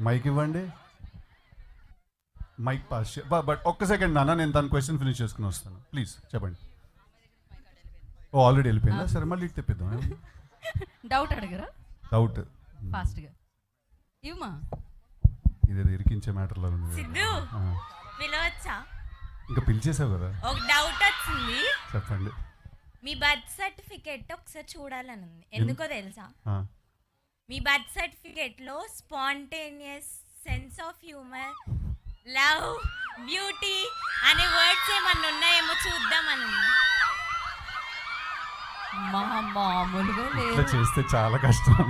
Mic ఇవ్వండి. Mike pass but ఒక్క second నాన్న నేను తన క్వశ్చన్ ఫినిష్ చేసుకుని వస్తాను. ప్లీజ్ చెప్పండి. ఓ ఆల్రెడీ వెళ్ళిపోయిందా? సరే మళ్ళీ ఇటు తెప్పిద్దాం. డౌట్ అడగరా? డౌట్ ఫాస్ట్గా ఇవ్వమా ఇదేదో ఇరికించే మ్యాటర్లో ఉంది. సిద్ధు. పిలవచ్చా? ఇంకా పిలిచేసావు కదా. ఒక డౌట్ వచ్చింది. చెప్పండి. మీ బర్త్ సర్టిఫికేట్ ఒకసారి చూడాలని ఉంది. ఎందుకో తెలుసా. మీ బర్త్ సర్టిఫికేట్లో spontaneous sense of humour love beauty అనే వర్డ్స్ ఏమన్నా ఉన్నాయేమో చూద్దామని. ఉంది మా మామూలుగా ఇట్లా లేదు చేస్తే చాలా కష్టం.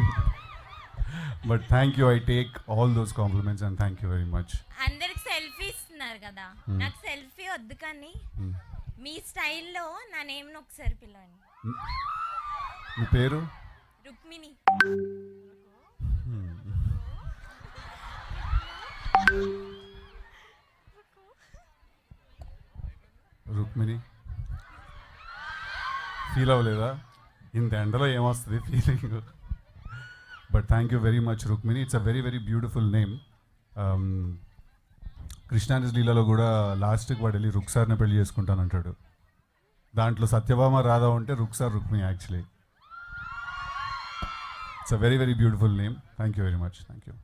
But thank you I take all those compliments and thank you very much అందరికి సెల్ఫీ ఇస్తున్నారు కదా. నాకు సెల్ఫీ వద్దు కానీ మీ స్టైల్లో నా నేమ్ని ఒకసారి పిలవండి. మీ పేరు? రుక్మిణి. రుక్మిణి ఫీల్ అవ్వలేదా? ఇంత ఎండలో ఏమొస్తుంది feeling but thank you very much Rukmini. It's a very very beautiful name Um, లీలలో కూడా లాస్ట్కి వాడు వెళ్ళి రుక్సార్ని పెళ్ళి చేసుకుంటానంటాడు. దాంట్లో సత్యభామ రాధా ఉంటే Ruksar Rukmini actually it's a very very beautiful name thank you very much thank you